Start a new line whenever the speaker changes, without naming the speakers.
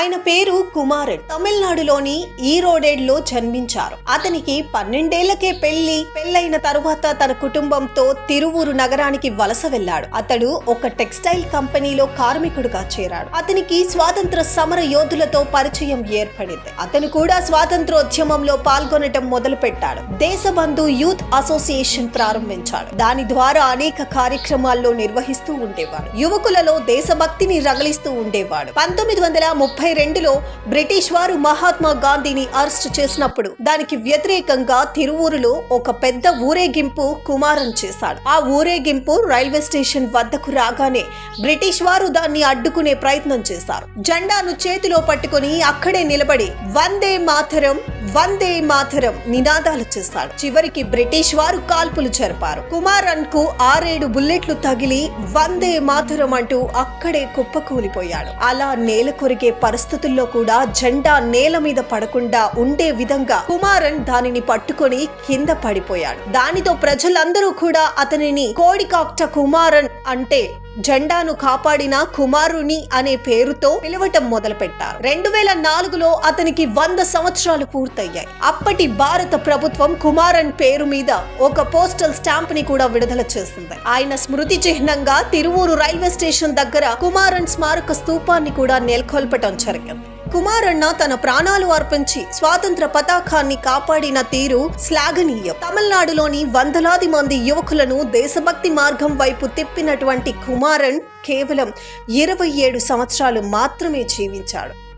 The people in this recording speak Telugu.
ఆయన పేరు కుమారన్ తమిళనాడులోని ఈరోడేడ్లో జన్మించారు. అతనికి పన్నెండేళ్ళకే పెళ్ళి. పెళ్ళైన తరువాత తన కుటుంబంతో తిరువూరు నగరానికి వలస వెళ్ళాడు అతడు ఒక టెక్స్టైల్ కంపెనీలో కార్మికుడుగా చేరాడు. అతనికి స్వాతంత్ర సమర యోధులతో పరిచయం ఏర్పడింది. అతను కూడా స్వాతంత్రోద్యమంలో పాల్గొనటం మొదలు పెట్టాడు దేశబంధు యూత్ అసోసియేషన్ ప్రారంభించాడు. దాని ద్వారా అనేక కార్యక్రమాల్లో నిర్వహిస్తూ ఉండేవాడు. యువకులలో దేశభక్తిని రగిలిస్తూ ఉండేవాడు. పంతొమ్మిది వందల ముప్పై రెండులో బ్రిటిష్ వారు మహాత్మా గాంధీని అరెస్ట్ చేసినప్పుడు దానికి వ్యతిరేకంగా తిరువూరులో ఒక పెద్ద ఊరేగింపు కుమారన్ చేశాడు. ఆ ఊరేగింపు రైల్వే స్టేషన్ వద్దకు రాగానే బ్రిటిష్ వారు దాన్ని అడ్డుకునే ప్రయత్నం చేశారు. జెండాను చేతిలో పట్టుకొని అక్కడే నిలబడి వందే మాతరం వందే మాతరం నినాదాలు చేశాడు. చివరికి బ్రిటిష్ వారు కాల్పులు జరిపారు. కుమారన్కు ఆరేడు బుల్లెట్లు తగిలి వందే మాతరం అంటూ అక్కడే కుప్పకూలిపోయాడు. అలా నేల కొరిగే పరిస్థితుల్లో కూడా జెండా నేల మీద పడకుండా ఉండే విధంగా కుమారన్ దానిని పట్టుకొని కింద పడిపోయాడు. దానితో ప్రజలందరూ కూడా అతనిని కోడికాక్ట కుమారన్ అంటే జెండాను కాపాడిన కుమారుని అనే పేరుతో పిలవటం మొదలుపెట్టారు. రెండు వేల నాలుగులో అతనికి వంద సంవత్సరాలు పూర్తయ్యాయి. అప్పటి భారత ప్రభుత్వం కుమారన్ పేరు మీద ఒక పోస్టల్ స్టాంప్ని కూడా విడుదల చేసింది. ఆయన స్మృతి చిహ్నంగా తిరువూరు రైల్వే స్టేషన్ దగ్గర కుమారన్ స్మారక స్తూపాన్ని కూడా నెలకొల్పటం జరిగింది కుమారన్న తన ప్రాణాలు అర్పించి స్వాతంత్ర పతాకాన్ని కాపాడిన తీరు శ్లాఘనీయం. తమిళనాడులోని వందలాది మంది యువకులను దేశభక్తి మార్గం వైపు తిప్పినటువంటి కుమారన్ కేవలం ఇరవై ఏడు సంవత్సరాలు మాత్రమే జీవించాడు.